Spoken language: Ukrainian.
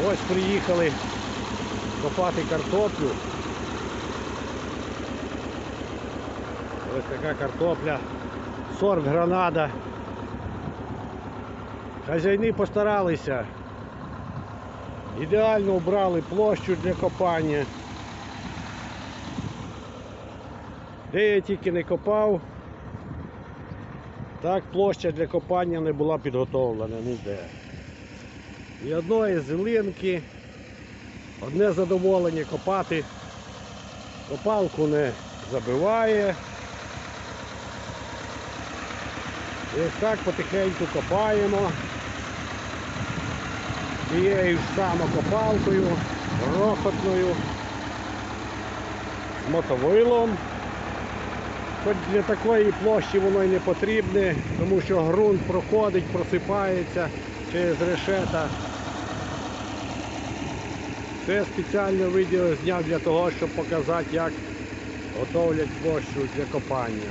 Ось приїхали копати картоплю. Ось така картопля. Сорт гранада. Хазяйни постаралися. Ідеально обрали площу для копання. Де я тільки не копав, так площа для копання не була підготовлена ніде. Ні одної зелинки, одне задоволення копати, копалку не забиває. І ось так потихеньку копаємо. Тією ж самокопалкою, рохотною, мотовилом. Хоч для такої площі воно й не потрібне, тому що ґрунт проходить, просипається через решета. Це спеціальне відео зняв для того, щоб показати, як готовлять площу для копання.